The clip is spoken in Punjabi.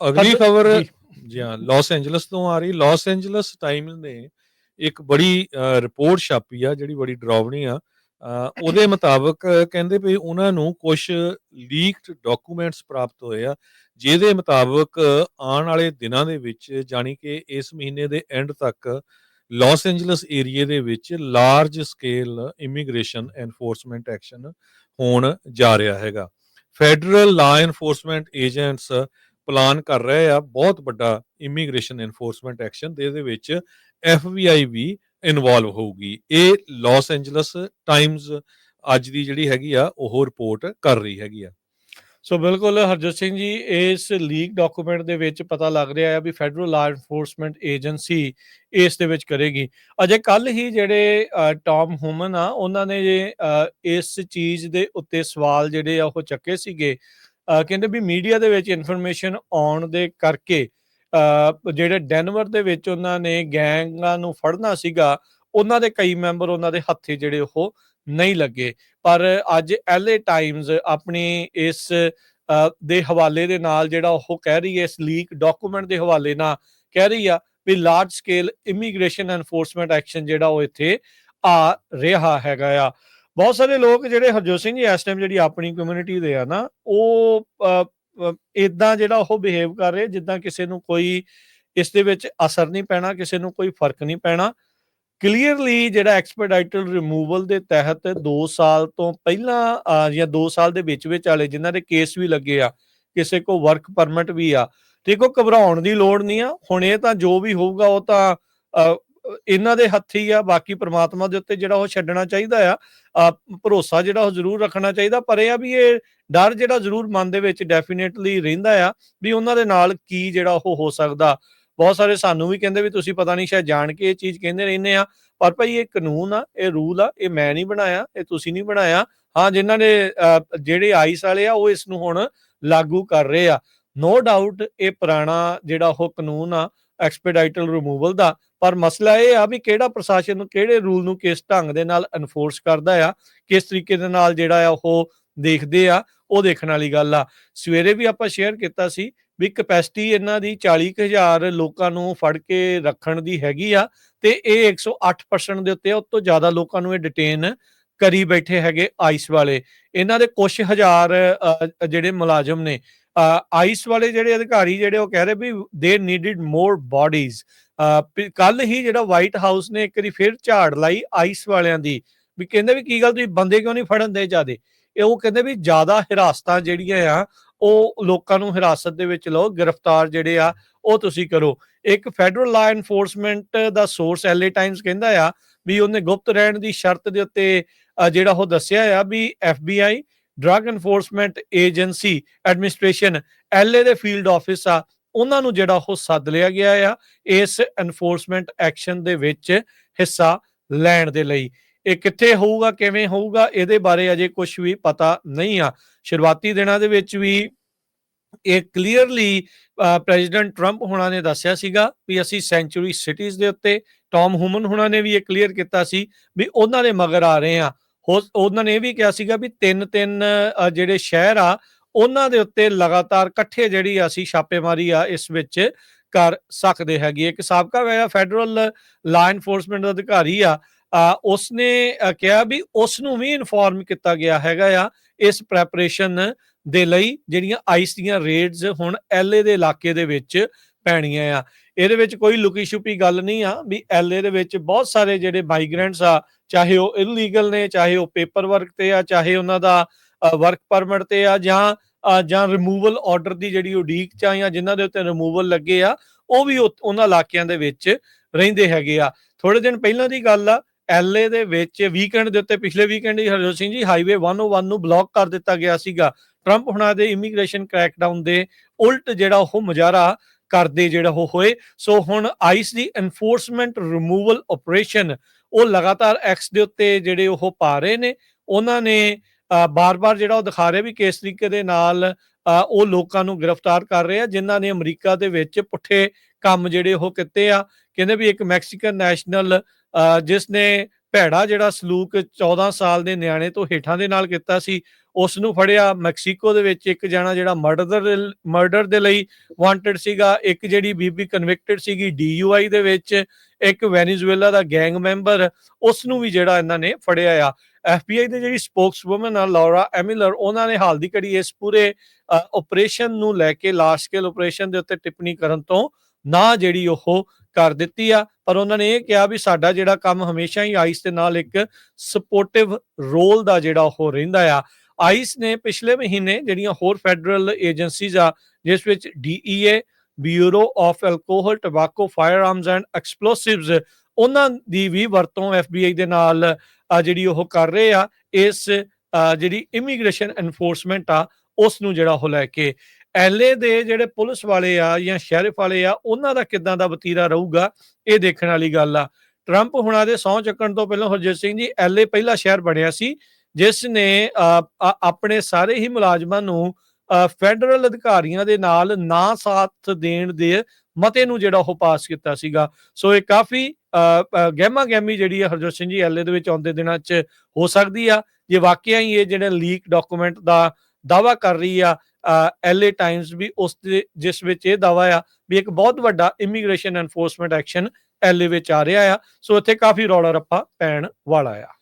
ਅਗਲੀ ਖਬਰ ਜੀ। ਹਾਂ ਲਾਸ ਐਂਜਲਸ ਤੋਂ ਆ ਰਹੀ। ਲਾਸ ਐਂਜਲਸ ਟਾਈਮਸ ਨੇ ਇੱਕ ਬੜੀ ਰਿਪੋਰਟ ਛਾਪੀ ਆ ਜਿਹੜੀ ਬੜੀ ਡਰਾਵਣੀ ਆ। ਉਹਦੇ ਮੁਤਾਬਕ ਕਹਿੰਦੇ ਵੀ ਉਹਨਾਂ ਨੂੰ ਕੁਝ ਲੀਕਡ ਡਾਕੂਮੈਂਟਸ ਪ੍ਰਾਪਤ ਹੋਏ ਆ ਜਿਹਦੇ ਮੁਤਾਬਕ ਆਉਣ ਵਾਲੇ ਦਿਨਾਂ ਦੇ ਵਿੱਚ ਜਾਣੀ ਕਿ ਇਸ ਮਹੀਨੇ ਦੇ ਐਂਡ ਤੱਕ ਲਾਸ ਐਂਜਲਸ ਏਰੀਏ ਦੇ ਵਿੱਚ large scale immigration enforcement action ਹੋਣ ਜਾ ਰਿਹਾ ਹੈਗਾ। Federal law enforcement agents plan ਕਰ ਰਹੇ ਆ ਬਹੁਤ ਵੱਡਾ ਇਮੀਗ੍ਰੇਸ਼ਨ ਐਨਫੋਰਸਮੈਂਟ ਐਕਸ਼ਨ ਤੇ ਇਹਦੇ ਵਿੱਚ FBI ਵੀ ਇਨਵੋਲਵ ਹੋਊਗੀ। ਇਹ ਲਾਸ ਐਂਜਲਸ ਟਾਈਮਜ਼ ਅੱਜ ਦੀ ਜਿਹੜੀ ਹੈਗੀ ਆ ਉਹ ਰਿਪੋਰਟ ਕਰ ਰਹੀ ਹੈਗੀ ਆ। ਸੋ ਬਿਲਕੁਲ ਹਰਜੋਤ ਸਿੰਘ ਜੀ ਇਸ ਲੀਕ ਡਾਕੂਮੈਂਟ ਦੇ ਵਿੱਚ ਪਤਾ ਲੱਗ ਰਿਹਾ ਹੈ ਵੀ ਫੈਡਰਲ ਲਾ ਐਨਫੋਰਸਮੈਂਟ ਏਜੰਸੀ ਇਸ ਦੇ ਵਿੱਚ ਕਰੇਗੀ। ਅਜੇ ਕੱਲ ਹੀ ਜਿਹੜੇ ਅ, ਟਾਮ ਹੁਮਨ ਆ ਉਹਨਾਂ ਨੇ ਜੇ, ਅ, ਇਸ ਚੀਜ਼ ਦੇ ਉੱਤੇ ਸਵਾਲ ਜਿਹੜੇ ਆ ਉਹ ਚੱਕੇ ਸੀਗੇ। ਕਹਿੰਦੇ ਵੀ ਮੀਡੀਆ ਦੇ ਵਿੱਚ ਇਨਫੋਰਮੇਸ਼ਨ ਆਉਣ ਦੇ ਕਰਕੇ ਜਿਹੜੇ ਡੈਨਵਰ ਦੇ ਵਿੱਚ ਉਹਨਾਂ ਨੇ ਗੈਂਗਾਂ ਨੂੰ ਫੜਨਾ ਸੀਗਾ, ਉਹਨਾਂ ਦੇ ਕਈ ਮੈਂਬਰ ਉਹਨਾਂ ਦੇ ਹੱਥੇ ਜਿਹੜੇ ਉਹ ਨਹੀਂ ਲੱਗੇ। ਪਰ ਅੱਜ ਐਲਏ ਟਾਈਮਜ਼ ਆਪਣੀ ਇਸ ਦੇ ਹਵਾਲੇ ਦੇ ਨਾਲ ਜਿਹੜਾ ਉਹ ਕਹਿ ਰਹੀ ਹੈ, ਇਸ ਲੀਕ ਡਾਕੂਮੈਂਟ ਦੇ ਹਵਾਲੇ ਨਾਲ ਕਹਿ ਰਹੀ ਆ ਵੀ large scale immigration enforcement action ਜਿਹੜਾ ਉਹ ਇੱਥੇ ਆ ਰਿਹਾ ਹੈਗਾ ਆ। ਬਹੁਤ ਸਾਰੇ ਲੋਕ ਜਿਹੜੇ ਹਰਜੋਤ ਸਿੰਘ ਜੀ ਇਸ ਟਾਈਮ ਜਿਹੜੀ ਆਪਣੀ ਕਮਿਊਨਿਟੀ ਦੇ ਆ ਨਾ, ਉਹ ਇਦਾਂ ਜਿਹੜਾ ਉਹ ਬਿਹੇਵ ਕਰ ਰਹੇ ਜਿੱਦਾਂ ਕਿਸੇ ਨੂੰ ਕੋਈ ਇਸ ਦੇ ਵਿੱਚ ਅਸਰ ਨਹੀਂ ਪੈਣਾ, ਕਿਸੇ ਨੂੰ ਕੋਈ ਫ਼ਰਕ ਨਹੀਂ ਪੈਣਾ। ਕਲੀਅਰਲੀ ਜਿਹੜਾ ਐਕਸਪੈਡਾਈਟਡ ਰਿਮੂਵਲ ਦੇ ਤਹਿਤ 2 ਸਾਲ ਤੋਂ ਪਹਿਲਾਂ ਜਾਂ 2 ਸਾਲ ਦੇ ਵਿੱਚ ਵਿੱਚ ਵਾਲੇ ਜਿਨ੍ਹਾਂ ਦੇ ਕੇਸ ਵੀ ਲੱਗੇ ਆ, ਕਿਸੇ ਕੋ ਵਰਕ ਪਰਮਿਟ ਵੀ ਆ ਦੇਖੋ ਘਬਰਾਉਣ ਦੀ ਲੋੜ ਨਹੀਂ ਆ। ਹੁਣ ਇਹ ਤਾਂ ਜੋ ਵੀ ਹੋਊਗਾ ਉਹ ਤਾਂ ਇਹਨਾਂ ਦੇ ਹੱਥੀ ਆ, ਬਾਕੀ ਪ੍ਰਮਾਤਮਾ ਦੇ ਉੱਤੇ ਜਿਹੜਾ ਉਹ ਛੱਡਣਾ ਚਾਹੀਦਾ ਆ ਭਰੋਸਾ ਜਿਹੜਾ ਉਹ ਜ਼ਰੂਰ ਰੱਖਣਾ ਚਾਹੀਦਾ, ਪਰ ਇਹ ਆ ਵੀ ਇਹ ਡਰ ਜਿਹੜਾ ਜ਼ਰੂਰ ਮਨ ਦੇ ਵਿੱਚ ਡੈਫੀਨੇਟਲੀ ਰਹਿੰਦਾ ਆ ਵੀ ਉਹਨਾਂ ਦੇ ਨਾਲ ਕੀ ਜਿਹੜਾ ਉਹ ਹੋ ਸਕਦਾ। ਬਹੁਤ ਸਾਰੇ ਸਾਨੂੰ ਵੀ ਕਹਿੰਦੇ ਵੀ ਤੁਸੀਂ ਪਤਾ ਨਹੀਂ ਸ਼ਾਇਦ ਜਾਣ ਕੇ ਇਹ ਚੀਜ਼ ਕਹਿੰਦੇ ਰਹਿੰਦੇ ਆ, ਪਰ ਭਾਈ ਇਹ ਕਾਨੂੰਨ ਆ, ਇਹ ਰੂਲ ਆ, ਇਹ ਮੈਂ ਨਹੀਂ ਬਣਾਇਆ, ਇਹ ਤੁਸੀਂ ਨਹੀਂ ਬਣਾਇਆ। ਹਾਂ, ਜਿਨ੍ਹਾਂ ਨੇ ਜਿਹੜੇ ਆਈਸ ਵਾਲੇ ਆ, ਉਹ ਇਸ ਨੂੰ ਹੁਣ ਲਾਗੂ ਕਰ ਰਹੇ ਆ। ਨੋ ਡਾਊਟ ਇਹ ਪੁਰਾਣਾ ਜਿਹੜਾ ਉਹ ਕਾਨੂੰਨ ਆ ਐਕਸਪੈਡਾਈਟਲ ਰਿਮੂਵਲ ਦਾ ਪਰ ਮਸਲਾ ਇਹ ਆ ਵੀ ਕਿਹੜਾ ਪ੍ਰਸ਼ਾਸਨ ਨੂੰ ਕਿਹੜੇ ਰੂਲ ਨੂੰ ਕਿਸ ਢੰਗ ਦੇ ਨਾਲ ਐਨਫੋਰਸ ਕਰਦਾ ਆ ਕਿਸ ਤਰੀਕੇ ਦੇ ਨਾਲ ਜਿਹੜਾ ਆ ਉਹ ਦੇਖਦੇ ਆ ਉਹ ਦੇਖਣ ਵਾਲੀ ਗੱਲ ਆ। ਸਵੇਰੇ ਵੀ ਆਪਾਂ ਸ਼ੇਅਰ ਕੀਤਾ ਸੀ ਵੀ ਕਪੈਸਿਟੀ ਇਹਨਾਂ ਦੀ 40000 ਲੋਕਾਂ ਨੂੰ ਫੜ ਕੇ ਰੱਖਣ ਦੀ ਹੈਗੀ ਆ ਤੇ ਇਹ 108% ਦੇ ਉੱਤੇ ਆ, ਉਹ ਤੋਂ ਜ਼ਿਆਦਾ ਲੋਕਾਂ ਨੂੰ ਇਹ ਡਿਟੇਨ ਕਰੀ ਬੈਠੇ ਹੈਗੇ ਆਈਸ ਵਾਲੇ। ਇਹਨਾਂ ਦੇ ਕੁਝ ਹਜ਼ਾਰ ਜਿਹੜੇ ਮੁਲਾਜ਼ਮ ਨੇ ਆਈਸ ਵਾਲੇ ਜਿਹੜੇ ਅਧਿਕਾਰੀ ਜਿਹੜੇ ਉਹ ਕਹਿ ਰਹੇ ਵੀ ਦੇ ਨੀਡਡ ਮੋਰ ਬਾਡੀਜ਼ ਕੱਲ ਹੀ ਜਿਹੜਾ ਵਾਈਟ ਹਾਊਸ ਨੇ ਇੱਕ ਵਾਰੀ ਫਿਰ ਝਾੜ ਲਾਈ ਆਈਸ ਵਾਲਿਆਂ ਦੀ, ਵੀ ਕਹਿੰਦੇ ਵੀ ਕੀ ਗੱਲ ਤੁਸੀਂ ਬੰਦੇ ਕਿਉਂ ਨਹੀਂ ਫੜਨ ਦੇ ਜਾਦੇ ਇਹ ਉਹ ਕਹਿੰਦੇ ਵੀ ਜ਼ਿਆਦਾ ਹਿਰਾਸਤਾਂ ਜਿਹੜੀਆਂ ਆ, ਉਹ ਲੋਕਾਂ ਨੂੰ ਹਿਰਾਸਤ ਦੇ ਵਿੱਚ ਲਓ, ਗ੍ਰਿਫਤਾਰ ਜਿਹੜੇ ਆ, ਉਹ ਤੁਸੀਂ ਕਰੋ। ਇੱਕ ਫੈਡਰਲ ਲਾ ਐਨਫੋਰਸਮੈਂਟ ਦਾ ਸੋਰਸ ਐਲਏ ਟਾਈਮਸ ਕਹਿੰਦਾ ਆ ਵੀ ਉਹਨੇ ਗੁਪਤ ਰਹਿਣ ਦੀ ਸ਼ਰਤ ਦੇ ਉੱਤੇ ਜਿਹੜਾ ਉਹ ਦੱਸਿਆ ਆ ਵੀ FBI drug enforcement agency administration LA ਦੇ ਫੀਲਡ ਆਫਿਸ ਆ। ਉਹਨਾਂ ਨੂੰ ਜਿਹੜਾ ਉਹ ਸੱਦ ਲਿਆ ਗਿਆ ਆ ਇਸ ਐਨਫੋਰਸਮੈਂਟ ਐਕਸ਼ਨ ਦੇ ਵਿੱਚ ਹਿੱਸਾ ਲੈਣ ਦੇ ਲਈ। ਇਹ ਕਿੱਥੇ ਹੋਊਗਾ, ਕਿਵੇਂ ਹੋਊਗਾ, ਇਹਦੇ ਬਾਰੇ ਅਜੇ ਕੁਝ ਵੀ ਪਤਾ ਨਹੀਂ ਆ। ਸ਼ੁਰੂਆਤੀ ਦਿਨਾਂ ਦੇ ਵਿੱਚ ਵੀ ਇਹ ਕਲੀਅਰਲੀ ਪ੍ਰੈਜ਼ੀਡੈਂਟ ਟਰੰਪ ਹੁਣਾਂ ਨੇ ਦੱਸਿਆ ਸੀਗਾ ਵੀ ਅਸੀਂ ਸੈਂਚੁਰੀ ਸਿਟੀਜ਼ ਦੇ ਉੱਤੇ ਟਾਮ ਹੁਮਨ ਹੁਣਾਂ ਨੇ ਵੀ ਇਹ ਕਲੀਅਰ ਕੀਤਾ ਸੀ ਵੀ ਉਹਨਾਂ ਦੇ ਮਗਰ ਆ ਰਹੇ ਆ। ਉਹਨਾਂ ਨੇ ਇਹ ਵੀ ਕਿਹਾ ਸੀਗਾ ਵੀ ਤਿੰਨ ਤਿੰਨ ਜਿਹੜੇ ਸ਼ਹਿਰ ਆ ਉਹਨਾਂ ਦੇ ਉੱਤੇ ਲਗਾਤਾਰ ਇਕੱਠੇ ਜਿਹੜੀ ਅਸੀਂ ਛਾਪੇਮਾਰੀ ਆ ਇਸ ਵਿੱਚ ਕਰ ਸਕਦੇ ਹੈਗੇ। ਇੱਕ ਸਾਬਕਾ ਵੇ ਫੈਡਰਲ ਲਾ ਐਨਫੋਰਸਮੈਂਟ ਦਾ ਅਧਿਕਾਰੀ ਆ ਅ, ਉਸਨੇ ਕਿਹਾ ਵੀ ਉਸ ਨੂੰ ਵੀ ਇਨਫੋਰਮ ਕੀਤਾ ਗਿਆ ਹੈਗਾ ਆ ਇਸ ਪ੍ਰੈਪਰੇਸ਼ਨ ਦੇ ਲਈ ਜਿਹੜੀਆਂ ਆਈਸ ਦੀਆਂ ਰੇਡਸ ਹੁਣ ਐਲਏ ਦੇ ਇਲਾਕੇ ਦੇ ਵਿੱਚ ਪੈਣੀਆਂ ਆ। ਇਹਦੇ ਵਿੱਚ ਕੋਈ ਲੁਕੀ ਛੁਪੀ ਗੱਲ ਨਹੀਂ ਆ ਵੀ ਐਲਏ ਦੇ ਵਿੱਚ ਬਹੁਤ ਸਾਰੇ ਜਿਹੜੇ ਮਾਈਗ੍ਰੈਂਟਸ ਆ, ਚਾਹੇ ਉਹ ਇਲੀਗਲ ਨੇ, ਚਾਹੇ ਉਹ ਪੇਪਰ ਵਰਕ ਤੇ ਆ, ਚਾਹੇ ਉਹਨਾਂ ਦਾ ਵਰਕ ਪਰਮਿਟ ਤੇ ਆ ਜਾਂ ਜਾਂ ਰਿਮੂਵਲ ਆਰਡਰ ਦੀ ਜਿਹੜੀ ਉਡੀਕ ਚ ਆ ਜਾਂ ਜਿਨ੍ਹਾਂ ਦੇ ਉੱਤੇ ਰਿਮੂਵਲ ਲੱਗੇ ਆ, ਉਹ ਵੀ ਉਹਨਾਂ ਇਲਾਕਿਆਂ ਦੇ ਵਿੱਚ ਰਹਿੰਦੇ ਹੈਗੇ ਆ। ਥੋੜੇ ਦਿਨ ਪਹਿਲਾਂ ਦੀ ਗੱਲ ਆ ਐਲਏ ਦੇ ਵਿੱਚ ਵੀਕਐਂਡ ਦੇ ਉੱਤੇ ਪਿਛਲੇ ਵੀਕਐਂਡ ਹੀ ਹਰਜੋਤ ਸਿੰਘ ਜੀ ਹਾਈਵੇ 101 ਨੂੰ ਬਲੌਕ ਕਰ ਦਿੱਤਾ ਗਿਆ ਸੀਗਾ। ਟਰੰਪ ਹੁਣਾਂ ਦੇ ਇਮੀਗ੍ਰੇਸ਼ਨ ਕ੍ਰੈਕਡਾਊਨ ਦੇ ਉਲਟ ਜਿਹੜਾ ਉਹ ਮੁਜ਼ਾਹਰਾ ਕਰਦੇ ਜਿਹੜਾ ਉਹ ਹੋਏ। ਸੋ ਹੁਣ ਆਈਸ ਦੀ ਐਨਫੋਰਸਮੈਂਟ ਰਿਮੂਵਲ ਆਪਰੇਸ਼ਨ ਉਹ ਲਗਾਤਾਰ ਐਕਸ ਦੇ ਉੱਤੇ ਜਿਹੜੇ ਉਹ ਪਾ ਰਹੇ ਨੇ। ਉਹਨਾਂ ਨੇ ਬਾਰ-ਬਾਰ ਜਿਹੜਾ ਉਹ ਦਿਖਾ ਰਿਹਾ ਵੀ ਕਿਸ ਤਰੀਕੇ ਦੇ ਨਾਲ ਅ, ਉਹ ਲੋਕਾਂ ਨੂੰ ਗ੍ਰਿਫਤਾਰ ਕਰ ਰਹੇ ਆ ਜਿਨ੍ਹਾਂ ਨੇ ਅਮਰੀਕਾ ਦੇ ਵਿੱਚ ਪੁੱਠੇ ਕੰਮ ਜਿਹੜੇ ਉਹ ਕੀਤੇ ਆ। ਕਹਿੰਦੇ ਵੀ ਇੱਕ ਮੈਕਸੀਕਨ ਨੈਸ਼ਨਲ ਜਿਸ ਨੇ ਭੈੜਾ ਜਿਹੜਾ ਸਲੂਕ 14 ਸਾਲ ਦੇ ਨਿਆਣੇ ਤੋਂ ਹੇਠਾਂ ਦੇ ਨਾਲ ਕੀਤਾ ਸੀ ਉਸ ਨੂੰ ਫੜਿਆ। ਮੈਕਸੀਕੋ ਦੇ ਵਿੱਚ ਇੱਕ ਜਣਾ ਜਿਹੜਾ ਮਰਡਰ ਮਰਡਰ ਦੇ ਲਈ ਵਾਂਟਡ ਸੀਗਾ, ਇੱਕ ਜਿਹੜੀ ਬੀਬੀ ਕਨਵਿਕਟਡ ਸੀਗੀ ਡੀਯੂਆਈ ਦੇ ਵਿੱਚ, ਇੱਕ ਵੈਨੇਜ਼ੁਏਲਾ ਦਾ ਗੈਂਗ ਮੈਂਬਰ ਉਸ ਨੂੰ ਵੀ ਜਿਹੜਾ ਇਹਨਾਂ ਨੇ ਫੜਿਆ ਆ। ਐਫਬੀਆਈ ਦੇ ਜਿਹੜੀ ਸਪੋਕਸਵੂਮਨ ਆ ਲੌਰਾ ਐਮਿਲਰ ਉਹਨਾਂ ਨੇ ਹਾਲ ਦੀ ਘੜੀ ਇਸ ਪੂਰੇ ਆਪਰੇਸ਼ਨ ਨੂੰ ਲੈ ਕੇ ਲਾਰਜ ਸਕੇਲ ਆਪਰੇਸ਼ਨ ਦੇ ਉੱਤੇ ਟਿੱਪਣੀ ਕਰਨ ਤੋਂ ਨਾ ਜਿਹੜੀ ਉਹ ਕਰ ਦਿੱਤੀ ਆ। ਪਰ ਉਹਨਾਂ ਨੇ ਇਹ ਕਿਹਾ ਵੀ ਸਾਡਾ ਜਿਹੜਾ ਕੰਮ ਹਮੇਸ਼ਾ ਹੀ ਆਈਸ ਦੇ ਨਾਲ ਇੱਕ ਸਪੋਰਟਿਵ ਰੋਲ ਦਾ ਜਿਹੜਾ ਉਹ ਰਹਿੰਦਾ ਆ। ਆਈਸ ਨੇ ਪਿਛਲੇ ਮਹੀਨੇ ਜਿਹੜੀਆਂ ਹੋਰ ਫੈਡਰਲ ਏਜੰਸੀਜ਼ ਆ, ਜਿਸ ਵਿੱਚ DEA, bureau of alcohol tobacco firearms and explosives, ਉਹਨਾਂ ਦੀ ਵੀ ਵਰਤੋਂ ਐਫਬੀਆਈ ਦੇ ਨਾਲ ਜਿਹੜੀ ਉਹ ਕਰ ਰਹੇ ਆ, ਇਸ ਜਿਹੜੀ ਇਮੀਗ੍ਰੇਸ਼ਨ ਐਨਫੋਰਸਮੈਂਟ ਆ, ਉਸ ਨੂੰ ਜਿਹੜਾ ਉਹ ਲੈ ਕੇ ਐਲਏ ਦੇ ਜਿਹੜੇ ਪੁਲਿਸ ਵਾਲੇ ਆ ਜਾਂ ਸ਼ੈਰਿਫ ਵਾਲੇ ਆ, ਉਹਨਾਂ ਦਾ ਕਿਦਾਂ ਦਾ ਵਤੀਰਾ ਰਹੂਗਾ, ਇਹ ਦੇਖਣ ਵਾਲੀ ਗੱਲ ਆ। ਟਰੰਪ ਹੁਣਾਂ ਦੇ ਸਹੁੰ ਚੱਕਣ ਤੋਂ ਪਹਿਲਾਂ ਹਰਜੀਤ ਸਿੰਘ ਜੀ ਐਲਏ ਪਹਿਲਾ ਸ਼ਹਿਰ ਬਣਿਆ ਸੀ ਜਿਸ ਨੇ ਆਪਣੇ ਸਾਰੇ ਹੀ ਮੁਲਾਜ਼ਮਾਂ ਨੂੰ ਫੈਡਰਲ ਅਧਿਕਾਰੀਆਂ ਦੇ ਨਾਲ ਨਾ ਸਾਥ ਦੇਣ ਦੇ ਮਤੇ ਨੂੰ ਜਿਹੜਾ ਉਹ ਪਾਸ ਕੀਤਾ ਸੀਗਾ। ਸੋ ਇਹ ਕਾਫੀ ਗਹਿਮਾ ਗਹਿਮੀ ਜਿਹੜੀ ਹੈ ਹਰਜੋਤ ਸਿੰਘ ਜੀ ਐਲਏ ਦੇ ਵਿੱਚ ਆਉਂਦੇ ਦਿਨਾਂ 'ਚ ਹੋ ਸਕਦੀ ਆ। ਜੇ ਵਾਕਿਆ ਹੀ ਇਹ ਜਿਹੜੇ ਲੀਕ ਡਾਕੂਮੈਂਟ ਦਾ ਦਾਵਾ ਕਰ ਰਹੀ ਆ ਐਲਏ ਟਾਈਮਸ ਵੀ ਉਸ ਦੇ, ਜਿਸ ਵਿੱਚ ਇਹ ਦਾਵਾ ਆ ਵੀ ਇੱਕ ਬਹੁਤ ਵੱਡਾ ਇਮੀਗ੍ਰੇਸ਼ਨ ਐਨਫੋਰਸਮੈਂਟ ਐਕਸ਼ਨ ਐਲਏ ਵਿੱਚ ਆ ਰਿਹਾ ਆ। ਸੋ ਇੱਥੇ ਕਾਫੀ ਰੌਲਾ ਰੱਪਾ ਪੈਣ ਵਾਲਾ ਆ।